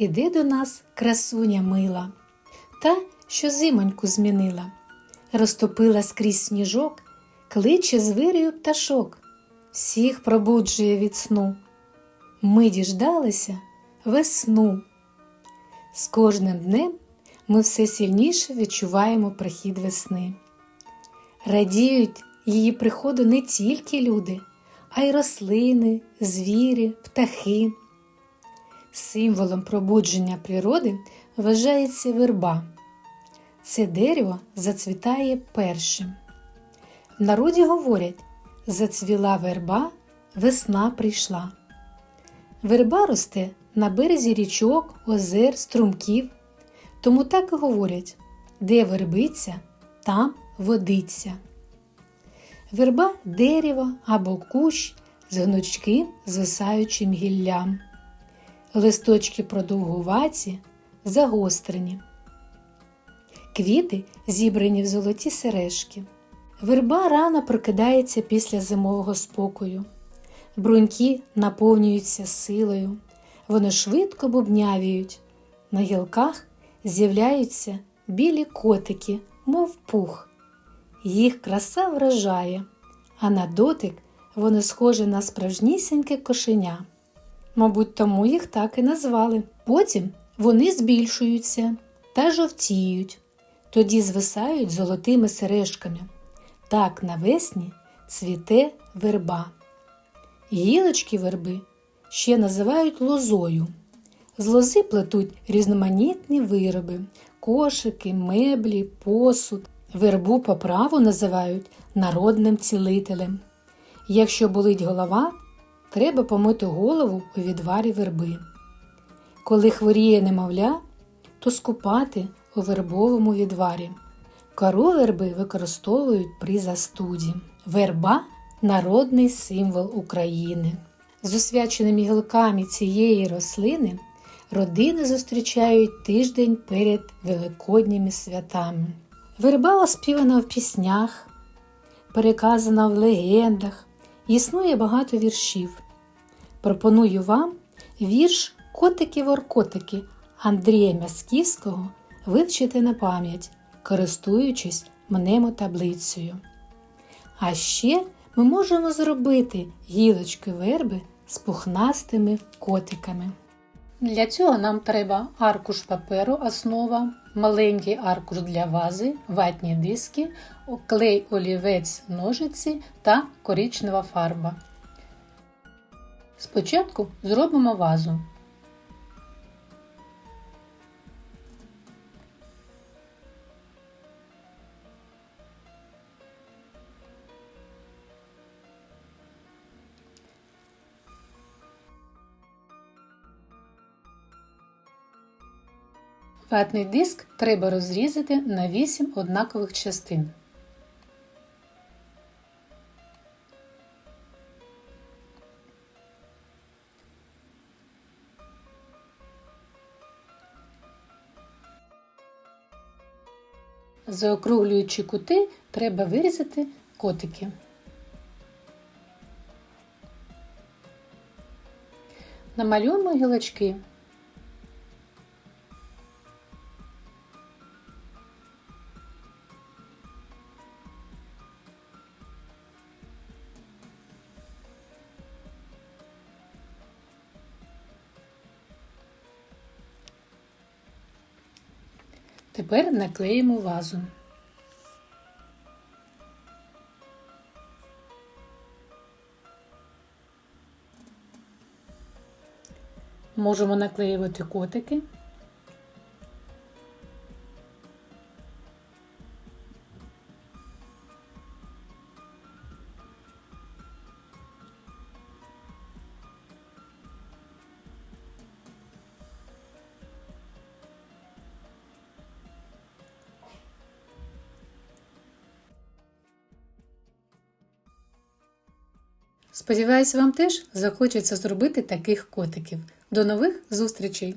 Іди до нас, красуня мила, та, що зимоньку змінила, розтопила скрізь сніжок, кличе з вирію пташок, всіх пробуджує від сну. Ми діждалися весну. З кожним днем ми все сильніше відчуваємо прихід весни. Радіють її приходу не тільки люди, а й рослини, звірі, птахи. Символом пробудження природи вважається верба. Це дерево зацвітає першим. В народі говорять зацвіла верба, весна прийшла. Верба росте на березі річок, озер, струмків. Тому так і говорять де вербиця, там водиться. Верба дерево або кущ з гнучким звисаючим гіллям. Листочки продовгуваті, загострені. Квіти зібрані в золоті сережки. Верба рано прокидається після зимового спокою. Бруньки наповнюються силою, вони швидко бубнявіють. На гілках з'являються білі котики, мов пух. Їх краса вражає, а на дотик вони схожі на справжнісіньке кошеня. Мабуть, тому їх так і назвали. Потім вони збільшуються та жовтіють, тоді звисають золотими сережками. Так навесні цвіте верба. Гілочки верби ще називають лозою. З лози плетуть різноманітні вироби, кошики, меблі, посуд. Вербу по праву називають народним цілителем. Якщо болить голова, треба помити голову у відварі верби. Коли хворіє немовля, то скупати у вербовому відварі. Кору верби використовують при застуді. Верба народний символ України. З освяченими гілками цієї рослини родини зустрічають тиждень перед великодніми святами. Верба оспівана в піснях, переказана в легендах, існує багато віршів. Пропоную вам вірш Котики-воркотики Андрія Мясківського вивчити на пам'ять, користуючись мнемотаблицею. А ще ми можемо зробити гілочки верби з пухнастими котиками. Для цього нам треба аркуш паперу, основа, маленький аркуш для вази, ватні диски, клей олівець ножиці та коричнева фарба. Спочатку зробимо вазу. Ватний диск треба розрізати на 8 однакових частин. Заокруглюючи кути, треба вирізати котики. Намалюємо гілочки. Тепер наклеїмо вазу. Можемо наклеювати котики. Сподіваюсь, вам теж захочеться зробити таких котиків. До нових зустрічей!